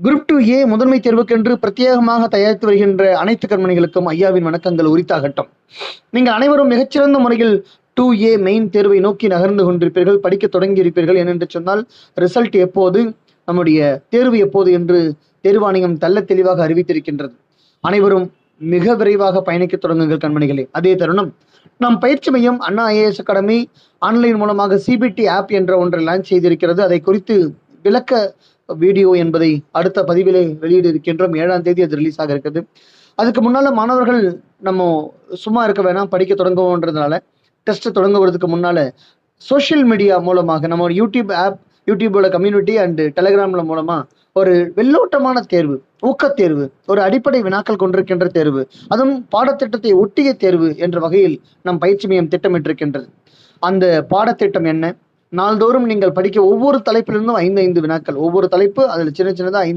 Group two ஏ முதன்மை தேர்வுக்கென்று பிரத்யேகமாக தயாரித்து வருகின்ற அனைத்து கண்மணிகளுக்கும் ஐயாவின் வணக்கங்கள் உரித்தாகட்டும். நீங்கள் அனைவரும் மிகச்சிறந்த முறையில் டூ ஏ மெயின் தேர்வை நோக்கி நகர்ந்து கொண்டிருப்பீர்கள் படிக்க தொடங்கி இருப்பீர்கள் ஏனென்று சொன்னால் ரிசல்ட் எப்போது நம்முடைய தேர்வு எப்போது என்று தேர்வாணையம் தள்ள தெளிவாக அறிவித்திருக்கின்றது. அனைவரும் மிக விரைவாக பயணிக்க தொடங்குங்கள் கண்மணிகளே. அதே தருணம் நம் பயிற்சி மையம் அண்ணா ஐஏஎஸ் அகாடமி ஆன்லைன் மூலமாக சிபிடி ஆப் என்ற ஒன்றை லான்ச் செய்திருக்கிறது. அதை குறித்து விளக்க வீடியோ என்பதை அடுத்த பதிவிலே வெளியிட இருக்கின்றோம் ஏழாம் தேதி அது ரிலீஸ் ஆக இருக்குது அதுக்கு முன்னால மாணவர்கள் நம்ம சும்மா இருக்க வேணாம் படிக்க தொடங்குவோன்றதுனால டெஸ்ட் தொடங்குவதற்கு முன்னால் சோஷியல் மீடியா மூலமாக நம்ம ஒரு யூடியூப் ஆப் யூடியூபோட கம்யூனிட்டி அண்ட் டெலகிராமில் மூலமாக ஒரு வெள்ளோட்டமான தேர்வு ஊக்கத்தேர்வு ஒரு அடிப்படை வினாக்கள் கொண்டிருக்கின்ற தேர்வு அதுவும் பாடத்திட்டத்தை ஒட்டிய தேர்வு என்ற வகையில் நம் பயிற்சி மையம் திட்டமிட்டிருக்கின்றது. அந்த பாடத்திட்டம் என்ன? நாள்தோறும் நீங்கள் படிக்க ஒவ்வொரு தலைப்பிலிருந்தும் ஐந்து ஐந்து வினாக்கள். ஒவ்வொரு தலைப்பு அதில் சின்ன சின்னதாக ஐந்து